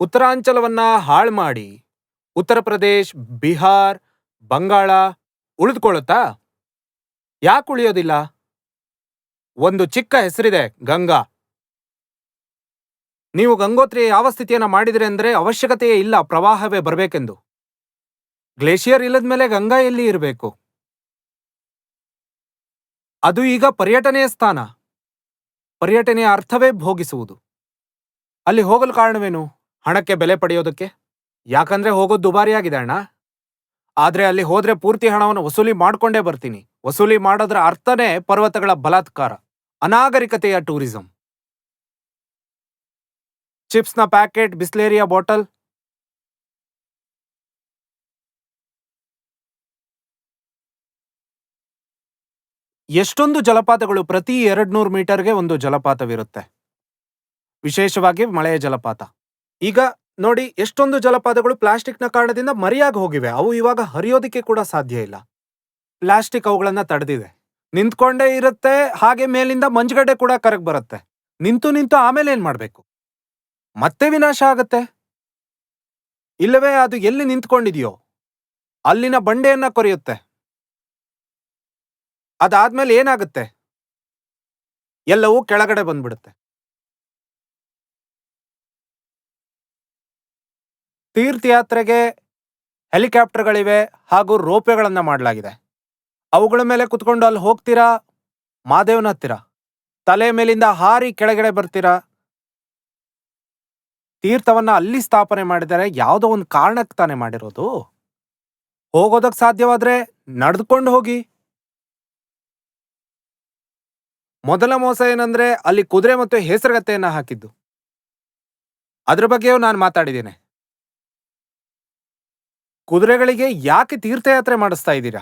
ಉತ್ತರಾಂಚಲವನ್ನ ಹಾಳು ಮಾಡಿ ಉತ್ತರ ಪ್ರದೇಶ್, ಬಿಹಾರ್, ಬಂಗಾಳ ಉಳಿದುಕೊಳ್ಳುತ್ತಾ ಯಾಕೆ ಉಳಿಯೋದಿಲ್ಲ? ಒಂದು ಚಿಕ್ಕ ಹೆಸರಿದೆ ಗಂಗಾ. ನೀವು ಗಂಗೋತ್ರಿ ಯಾವ ಸ್ಥಿತಿಯನ್ನು ಮಾಡಿದ್ರಿ ಅಂದ್ರೆ ಅವಶ್ಯಕತೆಯೇ ಇಲ್ಲ, ಪ್ರವಾಹವೇ ಬರಬೇಕೆಂದು. ಗ್ಲೇಷಿಯರ್ ಇಲ್ಲದ ಮೇಲೆ ಗಂಗಾ ಎಲ್ಲಿ ಇರಬೇಕು? ಅದು ಈಗ ಪರ್ಯಟನೆಯ ಸ್ಥಾನ. ಪರ್ಯಟನೆಯ ಅರ್ಥವೇ ಭೋಗಿಸುವುದು. ಅಲ್ಲಿ ಹೋಗಲು ಕಾರಣವೇನು? ಹಣಕ್ಕೆ ಬೆಲೆ ಪಡೆಯೋದಕ್ಕೆ? ಯಾಕಂದ್ರೆ ಹೋಗೋದು ದುಬಾರಿಯಾಗಿದೆ ಅಣ್ಣ. ಆದ್ರೆ ಅಲ್ಲಿ ಹೋದ್ರೆ ಪೂರ್ತಿ ಹಣವನ್ನು ವಸೂಲಿ ಮಾಡ್ಕೊಂಡೇ ಬರ್ತೀನಿ. ವಸೂಲಿ ಮಾಡೋದ್ರ ಅರ್ಥನೇ ಪರ್ವತಗಳ ಬಲಾತ್ಕಾರ, ಅನಾಗರಿಕತೆಯ ಟೂರಿಸಂ. ಚಿಪ್ಸ್ನ ಪ್ಯಾಕೆಟ್, ಬಿಸ್ಲೇರಿಯಾ ಬಾಟಲ್. ಎಷ್ಟೊಂದು ಜಲಪಾತಗಳು ಪ್ರತಿ ಎರಡ್ನೂರು ಮೀಟರ್ಗೆ ಒಂದು ಜಲಪಾತವಿರುತ್ತೆ. ವಿಶೇಷವಾಗಿ ಮಳೆಯ ಜಲಪಾತ. ಈಗ ನೋಡಿ, ಎಷ್ಟೊಂದು ಜಲಪಾತಗಳು ಪ್ಲಾಸ್ಟಿಕ್ನ ಕಾರಣದಿಂದ ಮರಿಯಾಗಿ ಹೋಗಿವೆ. ಅವು ಇವಾಗ ಹರಿಯೋದಕ್ಕೆ ಕೂಡ ಸಾಧ್ಯ ಇಲ್ಲ. ಪ್ಲಾಸ್ಟಿಕ್ ಅವುಗಳನ್ನ ತಡೆದಿದೆ. ನಿಂತ್ಕೊಂಡೇ ಇರುತ್ತೆ, ಹಾಗೆ ಮೇಲಿಂದ ಮಂಜುಗಡ್ಡೆ ಕೂಡ ಕರಗ್ ಬರುತ್ತೆ. ನಿಂತು ನಿಂತು ಆಮೇಲೆ ಏನ್ ಮಾಡ್ಬೇಕು? ಮತ್ತೆ ವಿನಾಶ ಆಗತ್ತೆ? ಇಲ್ಲವೇ, ಅದು ಎಲ್ಲಿ ನಿಂತ್ಕೊಂಡಿದೆಯೋ? ಅಲ್ಲಿನ ಬಂಡೆಯನ್ನ ಕೊರೆಯುತ್ತೆ. ಅದಾದ್ಮೇಲೆ ಏನಾಗುತ್ತೆ? ಎಲ್ಲವೂ ಕೆಳಗಡೆ ಬಂದ್ಬಿಡುತ್ತೆ. ತೀರ್ಥಯಾತ್ರೆಗೆ ಹೆಲಿಕಾಪ್ಟರ್ಗಳಿವೆ ಹಾಗೂ ರೋಪೆಗಳನ್ನು ಮಾಡಲಾಗಿದೆ. ಅವುಗಳ ಮೇಲೆ ಕುತ್ಕೊಂಡು ಅಲ್ಲಿ ಹೋಗ್ತೀರಾ? ಮಾದೇವನ ಹತ್ತಿರ. ತಲೆ ಮೇಲಿಂದ ಹಾರಿ ಕೆಳಗಡೆ ಬರ್ತೀರಾ? ತೀರ್ಥವನ್ನು ಅಲ್ಲಿ ಸ್ಥಾಪನೆ ಮಾಡಿದರೆ ಯಾವುದೋ ಒಂದು ಕಾರಣಕ್ಕೆ ತಾನೇ ಮಾಡಿರೋದು? ಹೋಗೋದಕ್ಕೆ ಸಾಧ್ಯವಾದರೆ ನಡೆದುಕೊಂಡು ಹೋಗಿ. ಮೊದಲ ಮೋಸ ಏನಂದ್ರೆ ಅಲ್ಲಿ ಕುದುರೆ ಮತ್ತು ಹೆಸರುಗತ್ತೆಯನ್ನು ಹಾಕಿದ್ದು. ಅದ್ರ ಬಗ್ಗೆಯೂ ನಾನು ಮಾತಾಡಿದ್ದೇನೆ. ಕುದುರೆಗಳಿಗೆ ಯಾಕೆ ತೀರ್ಥಯಾತ್ರೆ ಮಾಡಿಸ್ತಾ ಇದ್ದೀರಾ?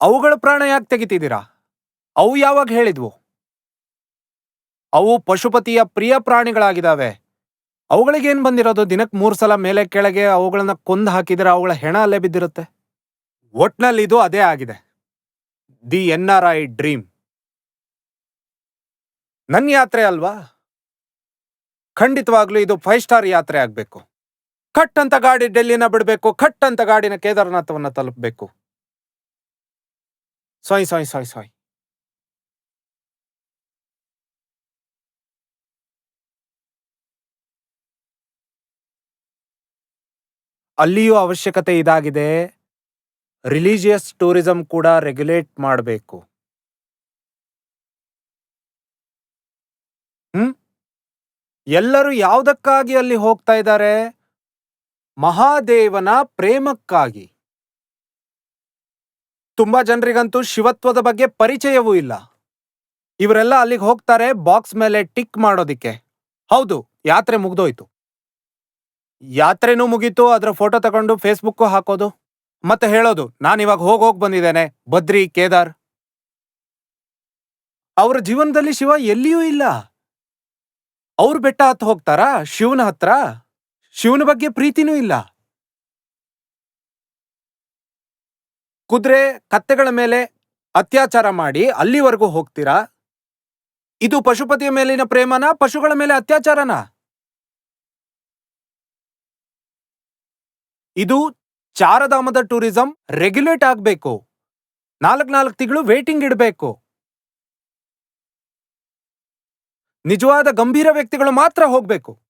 ಅವುಗಳ ಪ್ರಾಣ ಯಾಕೆ ತೆಗಿತಿದ್ದೀರಾ? ಅವು ಯಾವಾಗ ಹೇಳಿದ್ವು? ಅವು ಪಶುಪತಿಯ ಪ್ರಿಯ ಪ್ರಾಣಿಗಳಾಗಿದ್ದಾವೆ. ಅವುಗಳಿಗೆ ಏನ್ ಬಂದಿರೋದು? ದಿನಕ್ಕೆ ಮೂರು ಸಲ ಮೇಲೆ ಕೆಳಗೆ ಅವುಗಳನ್ನ ಕೊಂದು ಹಾಕಿದರೆ ಅವುಗಳ ಹೆಣ ಅಲ್ಲೇ ಬಿದ್ದಿರುತ್ತೆ. ಒಟ್ನಲ್ಲಿ ಇದು ಅದೇ ಆಗಿದೆ. The N R I dream. ನನ್ನ ಯಾತ್ರೆ ಅಲ್ವಾ? ಖಂಡಿತವಾಗ್ಲೂ ಇದು ಫೈವ್ ಸ್ಟಾರ್ ಯಾತ್ರೆ ಆಗ್ಬೇಕು. ಖಟ್ ಅಂತ ಗಾಡಿ ಡೆಲ್ಲಿನ ಬಿಡಬೇಕು ಖಟ್ ಅಂತ ಗಾಡಿನ ಕೇದಾರನಾಥವನ್ನ ತಲುಪಬೇಕು. ಸಾಯಿ ಸಾಯಿ ಸಾಯಿ ಸಾಯಿ. ಅಲ್ಲಿಯೂ ಅವಶ್ಯಕತೆ ಇದಾಗಿದೆ. ರಿಲಿಜಿಯಸ್ ಟೂರಿಸಂ ಕೂಡ ರೆಗ್ಯುಲೇಟ್ ಮಾಡಬೇಕು. ಹ್ಮ್? ಎಲ್ಲರೂ ಯಾವುದಕ್ಕಾಗಿ ಅಲ್ಲಿ ಹೋಗ್ತಾ ಇದ್ದಾರೆ? ಮಹಾದೇವನ ಪ್ರೇಮಕ್ಕಾಗಿ. ತುಂಬಾ ಜನರಿಗಂತೂ ಶಿವತ್ವದ ಬಗ್ಗೆ ಪರಿಚಯವೂ ಇಲ್ಲ. ಇವರೆಲ್ಲ ಅಲ್ಲಿಗೆ ಹೋಗ್ತಾರೆ ಬಾಕ್ಸ್ ಮೇಲೆ ಟಿಕ್ ಮಾಡೋದಿಕ್ಕೆ. ಹೌದು, ಯಾತ್ರೆ ಮುಗ್ದೋಯ್ತು. ಯಾತ್ರೆನೂ ಮುಗೀತು, ಅದರ ಫೋಟೋ ತಗೊಂಡು ಫೇಸ್ಬುಕ್ ಹಾಕೋದು. ಮತ್ತೆ ಹೇಳೋದು ನಾನಿವಾಗ ಹೋಗಿ ಹೋಗಿ ಬಂದಿದ್ದೇನೆ, ಬದ್ರಿ, ಕೇದಾರ್. ಅವರ ಜೀವನದಲ್ಲಿ ಶಿವ ಎಲ್ಲಿಯೂ ಇಲ್ಲ. ಅವ್ರ ಬೆಟ್ಟ ಹತ್ತು ಹೋಗ್ತಾರಾ, ಶಿವನ ಹತ್ರ? ಶಿವನ ಬಗ್ಗೆ ಪ್ರೀತಿನೂ ಇಲ್ಲ. ಕುದುರೆ ಕತ್ತೆಗಳ ಮೇಲೆ ಅತ್ಯಾಚಾರ ಮಾಡಿ ಅಲ್ಲಿವರೆಗೂ ಹೋಗ್ತೀರಾ? ಇದು ಪಶುಪತಿಯ ಮೇಲಿನ ಪ್ರೇಮನ, ಪಶುಗಳ ಮೇಲೆ ಅತ್ಯಾಚಾರನ? ಇದು ಚಾರಧಾಮದ ಟೂರಿಸಂ ರೆಗ್ಯುಲೇಟ್ ಆಗಬೇಕು. ನಾಲ್ಕ್ ನಾಲ್ಕು ತಿಂಗಳು ವೇಟಿಂಗ್ ಇಡಬೇಕು. ನಿಜವಾದ ಗಂಭೀರ ವ್ಯಕ್ತಿಗಳು ಮಾತ್ರ ಹೋಗ್ಬೇಕು.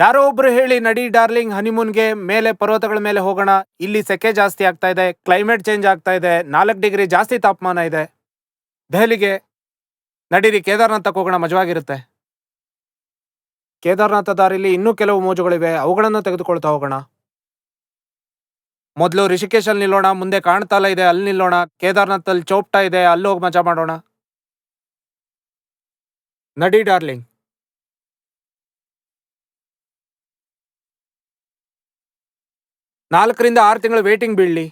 ಯಾರೋ ಒಬ್ರು ಹೇಳಿ, ನಡಿ ಡಾರ್ಲಿಂಗ್, ಹನಿಮೂನ್ಗೆ ಮೇಲೆ ಪರ್ವತಗಳ ಮೇಲೆ ಹೋಗೋಣ. ಇಲ್ಲಿ ಸೆಕೆ ಜಾಸ್ತಿ ಆಗ್ತಾ ಇದೆ, ಕ್ಲೈಮೇಟ್ ಚೇಂಜ್ ಆಗ್ತಾ ಇದೆ, ನಾಲ್ಕು ಡಿಗ್ರಿ ಜಾಸ್ತಿ ತಾಪಮಾನ ಇದೆ. ದೆಹಲಿಗೆ ನಡೀರಿ, ಕೇದಾರ್ನಾಥಕ್ಕೆ ಹೋಗೋಣ, ಮಜವಾಗಿರುತ್ತೆ. ಕೇದಾರ್ನಾಥ ದಾರಿಲಿ ಇನ್ನೂ ಕೆಲವು ಮೋಜುಗಳಿವೆ, ಅವುಗಳನ್ನು ತೆಗೆದುಕೊಳ್ತಾ ಹೋಗೋಣ. ಮೊದಲು ರಿಷಿಕೇಶಲ್ಲಿ ನಿಲ್ಲೋಣ, ಮುಂದೆ ಕಾಣ್ತಾಲ ಇದೆ, ಅಲ್ಲಿ ನಿಲ್ಲೋಣ. ಕೇದಾರ್ನಾಥಲ್ಲಿ ಚೋಪ್ಟಾ ಇದೆ, ಅಲ್ಲಿ ಹೋಗಿ ಮಜಾ ಮಾಡೋಣ. ನಡಿ ಡಾರ್ಲಿಂಗ್. ನಾಲ್ಕರಿಂದ ಆರು ತಿಂಗಳು ವೇಟಿಂಗ್ ಬೀಳಲಿ.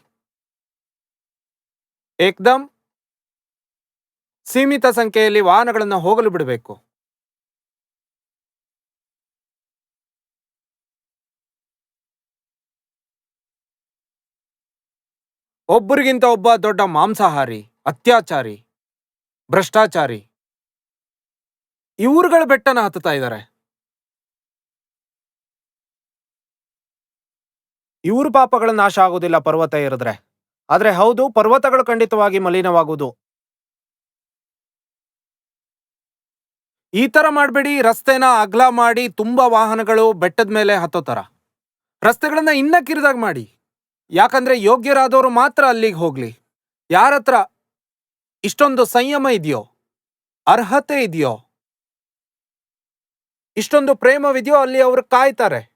ಏಕ್ದಮ್ ಸೀಮಿತ ಸಂಖ್ಯೆಯಲ್ಲಿ ವಾಹನಗಳನ್ನು ಹೋಗಲು ಬಿಡಬೇಕು. ಒಬ್ಬರಿಗಿಂತ ಒಬ್ಬ ದೊಡ್ಡ ಮಾಂಸಾಹಾರಿ, ಅತ್ಯಾಚಾರಿ, ಭ್ರಷ್ಟಾಚಾರಿ, ಇವರುಗಳ ಬೆಟ್ಟನ ಹತ್ತುತ್ತಾ ಇದ್ದಾರೆ. ಇವ್ರ ಪಾಪಗಳ ನಾಶ ಆಗೋದಿಲ್ಲ ಪರ್ವತ ಏರಿದ್ರೆ. ಆದ್ರೆ ಹೌದು, ಪರ್ವತಗಳು ಖಂಡಿತವಾಗಿ ಮಲಿನವಾಗುವುದು. ಈ ತರ ಮಾಡ್ಬೇಡಿ, ರಸ್ತೆನ ಅಗ್ಲ ಮಾಡಿ ತುಂಬಾ ವಾಹನಗಳು ಬೆಟ್ಟದ ಮೇಲೆ ಹತ್ತೋ ತರ. ರಸ್ತೆಗಳನ್ನ ಇನ್ನ ಕಿರಿದಾಗ ಮಾಡಿ. ಯಾಕಂದ್ರೆ ಯೋಗ್ಯರಾದವರು ಮಾತ್ರ ಅಲ್ಲಿಗೆ ಹೋಗ್ಲಿ. ಯಾರತ್ರ ಇಷ್ಟೊಂದು ಸಂಯಮ ಇದೆಯೋ, ಅರ್ಹತೆ ಇದೆಯೋ, ಇಷ್ಟೊಂದು ಪ್ರೇಮವಿದೆಯೋ, ಅಲ್ಲಿ ಅವರು ಕಾಯ್ತಾರೆ.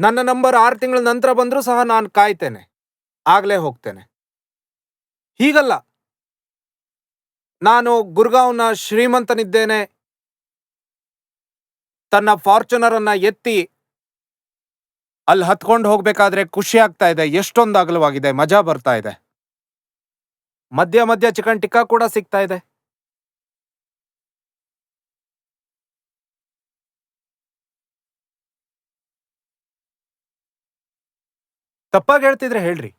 ನನ್ನ ನಂಬರ್ ಆರು ತಿಂಗಳ ನಂತರ ಬಂದರೂ ಸಹ ನಾನು ಕಾಯ್ತೇನೆ. ಆಗಲೇ ಹೋಗ್ತೇನೆ. ಹೀಗಲ್ಲ. ನಾನು ಗುರ್ಗಾಂವ್ನ ಶ್ರೀಮಂತನಿದ್ದೇನೆ. ತನ್ನ ಫಾರ್ಚುನರನ್ನು ಎತ್ತಿ ಅಲ್ಲಿ ಹತ್ಕೊಂಡು ಹೋಗಬೇಕಾದ್ರೆ ಖುಷಿ ಆಗ್ತಾ ಇದೆ. ಎಷ್ಟೊಂದು ಅಗಲವಾಗಿದೆ. ಮಜಾ ಬರ್ತಾ ಇದೆ. ಮಧ್ಯ ಮಧ್ಯ ಚಿಕನ್ ಟಿಕ್ಕಾ ಕೂಡ ಸಿಗ್ತಾ ಇದೆ. ತಪ್ಪಾಗಿ ಹೇಳ್ತಿದ್ರೆ ಹೇಳ್ರಿ.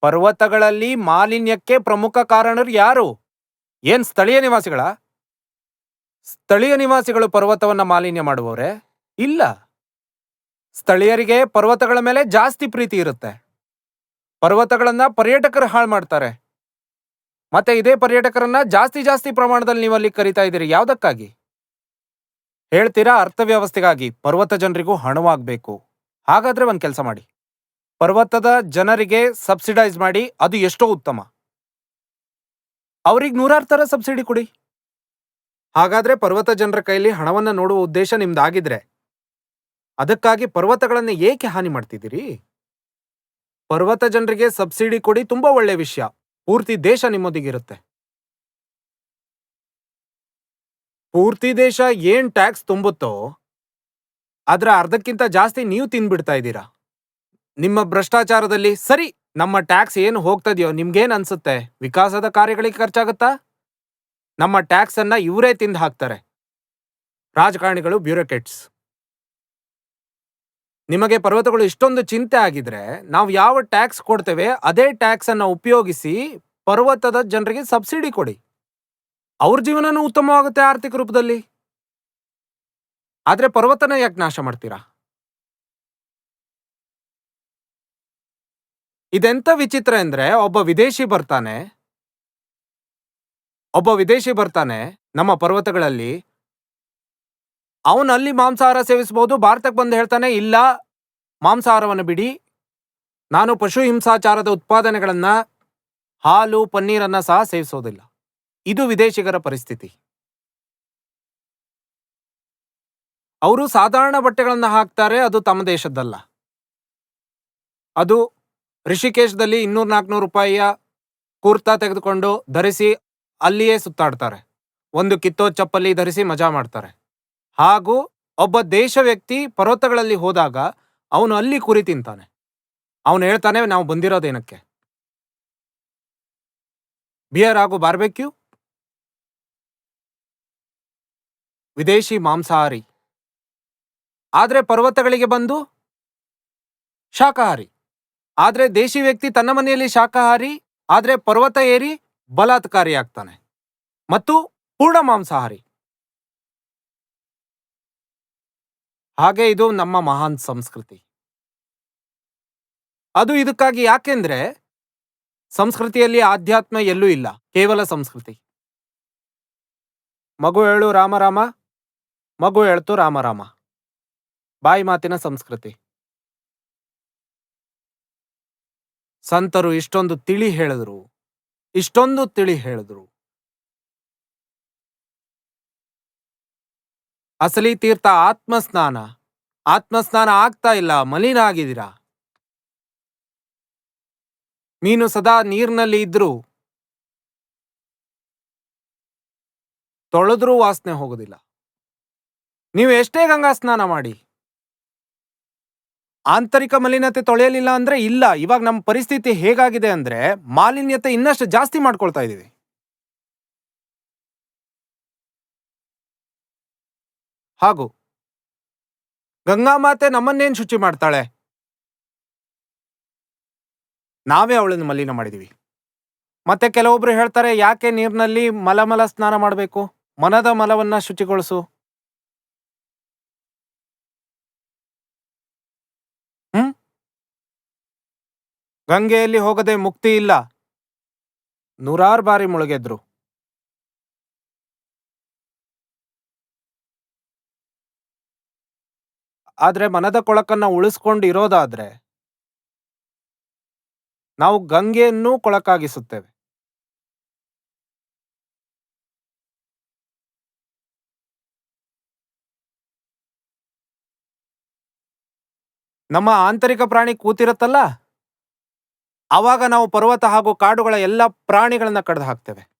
ಪರ್ವತಗಳಲ್ಲಿ ಮಾಲಿನ್ಯಕ್ಕೆ ಪ್ರಮುಖ ಕಾರಣರು ಯಾರು? ಏನ್ ಸ್ಥಳೀಯ ನಿವಾಸಿಗಳ? ಸ್ಥಳೀಯ ನಿವಾಸಿಗಳು ಪರ್ವತವನ್ನ ಮಾಲಿನ್ಯ ಮಾಡುವವರೇ? ಇಲ್ಲ. ಸ್ಥಳೀಯರಿಗೆ ಪರ್ವತಗಳ ಮೇಲೆ ಜಾಸ್ತಿ ಪ್ರೀತಿ ಇರುತ್ತೆ. ಪರ್ವತಗಳನ್ನ ಪರ್ಯಟಕರು ಹಾಳು ಮಾಡ್ತಾರೆ. ಮತ್ತೆ ಇದೇ ಪರ್ಯಟಕರನ್ನ ಜಾಸ್ತಿ ಜಾಸ್ತಿ ಪ್ರಮಾಣದಲ್ಲಿ ನೀವು ಅಲ್ಲಿ ಕರಿತಾ ಇದ್ದೀರಿ, ಯಾವ್ದಕ್ಕಾಗಿ? ಹೇಳ್ತೀರಾ ಅರ್ಥವ್ಯವಸ್ಥೆಗಾಗಿ, ಪರ್ವತ ಜನರಿಗೂ ಹಣವಾಗಬೇಕು ಹಾಗಾದ್ರೆ ಒಂದು ಕೆಲಸ ಮಾಡಿ. ಪರ್ವತದ ಜನರಿಗೆ ಸಬ್ಸಿಡೈಸ್ ಮಾಡಿ, ಅದು ಎಷ್ಟೋ ಉತ್ತಮ. ಅವ್ರಿಗೆ ನೂರಾರು ತರ ಸಬ್ಸಿಡಿ ಕೊಡಿ. ಹಾಗಾದ್ರೆ ಪರ್ವತ ಜನರ ಕೈಲಿ ಹಣವನ್ನ ನೋಡುವ ಉದ್ದೇಶ ನಿಮ್ದಾಗಿದ್ರೆ, ಅದಕ್ಕಾಗಿ ಪರ್ವತಗಳನ್ನ ಏಕೆ ಹಾನಿ ಮಾಡ್ತಿದ್ದೀರಿ? ಪರ್ವತ ಜನರಿಗೆ ಸಬ್ಸಿಡಿ ಕೊಡಿ ತುಂಬಾ ಒಳ್ಳೆ ವಿಷಯ. ಪೂರ್ತಿ ದೇಶ ನಿಮ್ಮೊಂದಿಗಿರುತ್ತೆ. ಪೂರ್ತಿ ದೇಶ ಏನ್ ಟ್ಯಾಕ್ಸ್ ತುಂಬುತ್ತೋ, ಅದರ ಅರ್ಧಕ್ಕಿಂತ ಜಾಸ್ತಿ ನೀವು ತಿಂದ್ಬಿಡ್ತಾ ಇದ್ದೀರಾ. ನಿಮ್ಮ ಭ್ರಷ್ಟಾಚಾರದಲ್ಲಿ ಸರಿ, ನಮ್ಮ ಟ್ಯಾಕ್ಸ್ ಏನು ಹೋಗ್ತದೆಯೋ, ನಿಮ್ಗೇನ್ ಅನ್ಸುತ್ತೆ? ವಿಕಾಸದ ಕಾರ್ಯಗಳಿಗೆ ಖರ್ಚಾಗುತ್ತಾ? ನಮ್ಮ ಟ್ಯಾಕ್ಸ್ ಅನ್ನ ಇವರೇ ತಿಂದು ಹಾಕ್ತಾರೆ. ರಾಜಕಾರಣಿಗಳು ಬ್ಯೂರೋಕ್ರೆಟ್ಸ್. ನಿಮಗೆ ಪರ್ವತಗಳು ಇಷ್ಟೊಂದು ಚಿಂತೆ ಆಗಿದ್ರೆ ನಾವು ಯಾವ ಟ್ಯಾಕ್ಸ್ ಕೊಡ್ತೇವೆ, ಅದೇ ಟ್ಯಾಕ್ಸ್ ಅನ್ನ ಉಪಯೋಗಿಸಿ ಪರ್ವತದ ಜನರಿಗೆ ಸಬ್ಸಿಡಿ ಕೊಡಿ. ಅವ್ರ ಜೀವನನೂ ಉತ್ತಮವಾಗುತ್ತೆ ಆರ್ಥಿಕ ರೂಪದಲ್ಲಿ. ಆದ್ರೆ ಪರ್ವತನ ಯಾಕೆ ನಾಶ ಮಾಡ್ತೀರಾ? ಇದೆಂತ ವಿಚಿತ್ರ ಅಂದ್ರೆ ಒಬ್ಬ ವಿದೇಶಿ ಬರ್ತಾನೆ, ಒಬ್ಬ ವಿದೇಶಿ ಬರ್ತಾನೆ ನಮ್ಮ ಪರ್ವತಗಳಲ್ಲಿ ಅವನು ಅಲ್ಲಿ ಮಾಂಸಾಹಾರ ಸೇವಿಸಬಹುದು, ಭಾರತಕ್ಕೆ ಬಂದು ಹೇಳ್ತಾನೆ, ಇಲ್ಲ, ಮಾಂಸಾಹಾರವನ್ನು ಬಿಡಿ. ನಾನು ಪಶು ಹಿಂಸಾಚಾರದ ಉತ್ಪಾದನೆಗಳನ್ನ, ಹಾಲು, ಪನ್ನೀರನ್ನ ಸಹ ಸೇವಿಸೋದಿಲ್ಲ. ಇದು ವಿದೇಶಿಗರ ಪರಿಸ್ಥಿತಿ. ಅವರು ಸಾಧಾರಣ ಬಟ್ಟೆಗಳನ್ನ ಹಾಕ್ತಾರೆ, ಅದು ತಮ್ಮ ದೇಶದ್ದಲ್ಲ. ಅದು ಋಷಿಕೇಶದಲ್ಲಿ ಇನ್ನೂರ್ ನಾಲ್ಕುನೂರು ರೂಪಾಯಿಯ ಕುರ್ತಾ ತೆಗೆದುಕೊಂಡು ಧರಿಸಿ ಅಲ್ಲಿಯೇ ಸುತ್ತಾಡ್ತಾರೆ. ಒಂದು ಕಿತ್ತೋ, ಚಪ್ಪಲಿ ಧರಿಸಿ ಮಜಾ ಮಾಡ್ತಾರೆ. ಹಾಗೂ ಒಬ್ಬ ದೇಶ ವ್ಯಕ್ತಿ ಪರ್ವತಗಳಲ್ಲಿ ಹೋದಾಗ ಅವನು ಅಲ್ಲಿ ಕುರಿ ತಿಂತಾನೆ. ಅವನು ಹೇಳ್ತಾನೆ, ನಾವು ಬಂದಿರೋದೇನಕ್ಕೆ? ಬಿಯರ್ ಹಾಗೂ ಬಾರ್ಬೆಕ್ಯೂ? ವಿದೇಶಿ ಮಾಂಸಾಹಾರಿ. ಆದರೆ ಪರ್ವತಗಳಿಗೆ ಬಂದು? ಶಾಕಾಹಾರಿ ಆದರೆ ದೇಶಿ ವ್ಯಕ್ತಿ ತನ್ನ ಮನೆಯಲ್ಲಿ ಶಾಕಾಹಾರಿ ಆದರೆ ಪರ್ವತ ಏರಿ ಬಲಾತ್ಕಾರಿ ಆಗ್ತಾನೆ ಮತ್ತು ಪೂರ್ಣ ಮಾಂಸಾಹಾರಿ. ಹಾಗೆ ಇದು ನಮ್ಮ ಮಹಾನ್ ಸಂಸ್ಕೃತಿ. ಅದು ಇದಕ್ಕಾಗಿ ಯಾಕೆಂದ್ರೆ ಸಂಸ್ಕೃತಿಯಲ್ಲಿ ಆಧ್ಯಾತ್ಮ ಎಲ್ಲೂ ಇಲ್ಲ, ಕೇವಲ ಸಂಸ್ಕೃತಿ. ಮಗು ಹೇಳು ರಾಮರಾಮ ಮಗು ಹೇಳ್ತು ರಾಮರಾಮ ಬಾಯಿ ಮಾತಿನ ಸಂಸ್ಕೃತಿ. ಸಂತರು ಇಷ್ಟೊಂದು ತಿಳಿ ಹೇಳಿದ್ರು, ಇಷ್ಟೊಂದು ತಿಳಿ ಹೇಳಿದ್ರು. ಅಸಲಿ ತೀರ್ಥ ಆತ್ಮಸ್ನಾನ. ಆತ್ಮಸ್ನಾನ ಆಗ್ತಾ ಇಲ್ಲ ಮಲಿನ ಆಗಿದ್ದೀರಾ ಮೀನು ಸದಾ ನೀರಿನಲ್ಲಿ ಇದ್ರೂ ತೊಳೆದ್ರೂ ವಾಸನೆ ಹೋಗೋದಿಲ್ಲ. ನೀವು ಎಷ್ಟೇ ಗಂಗಾ ಸ್ನಾನ ಮಾಡಿ. ಆಂತರಿಕ ಮಲಿನತೆ ತೊಳೆಯಲಿಲ್ಲ ಅಂದ್ರೆ ಇಲ್ಲ. ಇವಾಗ ನಮ್ಮ ಪರಿಸ್ಥಿತಿ ಹೇಗಾಗಿದೆ ಅಂದ್ರೆ ಮಾಲಿನ್ಯತೆ ಇನ್ನಷ್ಟು ಜಾಸ್ತಿ ಮಾಡ್ಕೊಳ್ತಾ ಇದೀವಿ ಹಾಗೂ ಗಂಗಾ ಮಾತೆ ನಮ್ಮನ್ನೇನ್ ಶುಚಿ ಮಾಡ್ತಾಳೆ? ನಾವೇ ಅವಳನ್ನು ಮಲಿನ ಮಾಡಿದೀವಿ. ಮತ್ತೆ ಕೆಲವೊಬ್ರು ಹೇಳ್ತಾರೆ, ಯಾಕೆ ನೀರಿನಲ್ಲಿ ಮಲಮಲ ಸ್ನಾನ ಮಾಡಬೇಕು? ಮನದ ಮಲವನ್ನ ಶುಚಿಗೊಳಿಸು. ಹ್ಮ್? ಗಂಗೆಯಲ್ಲಿ ಹೋಗದೆ ಮುಕ್ತಿ ಇಲ್ಲ. ನೂರಾರು ಬಾರಿ ಮುಳುಗೆದ್ರು. ಆದ್ರೆ ಮನದ ಕೊಳಕನ್ನ ಉಳಿಸ್ಕೊಂಡು ಇರೋದಾದರೆ ನಾವು ಗಂಗೆಯನ್ನು ಕೊಳಕಾಗಿಸುತ್ತೇವೆ. ನಮ್ಮ ಆಂತರಿಕ ಪ್ರಾಣಿ ಕೂತಿರುತ್ತಲ್ಲ? ಆವಾಗ ನಾವು ಪರ್ವತ ಹಾಗೂ ಕಾಡುಗಳ ಎಲ್ಲ ಪ್ರಾಣಿಗಳನ್ನ ಕಡ್ದು ಹಾಕ್ತೇವೆ.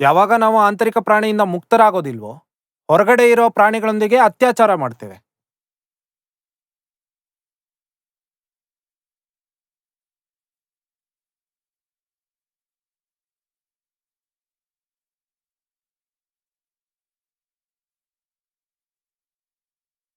ಯಾವಾಗ ನಾವು ಆಂತರಿಕ ಪ್ರಾಣಿಯಿಂದ ಮುಕ್ತರಾಗೋದಿಲ್ವೋ ಹೊರಗಡೆ ಇರೋ ಪ್ರಾಣಿಗಳೊಂದಿಗೆ ಅತ್ಯಾಚಾರ ಮಾಡ್ತೇವೆ.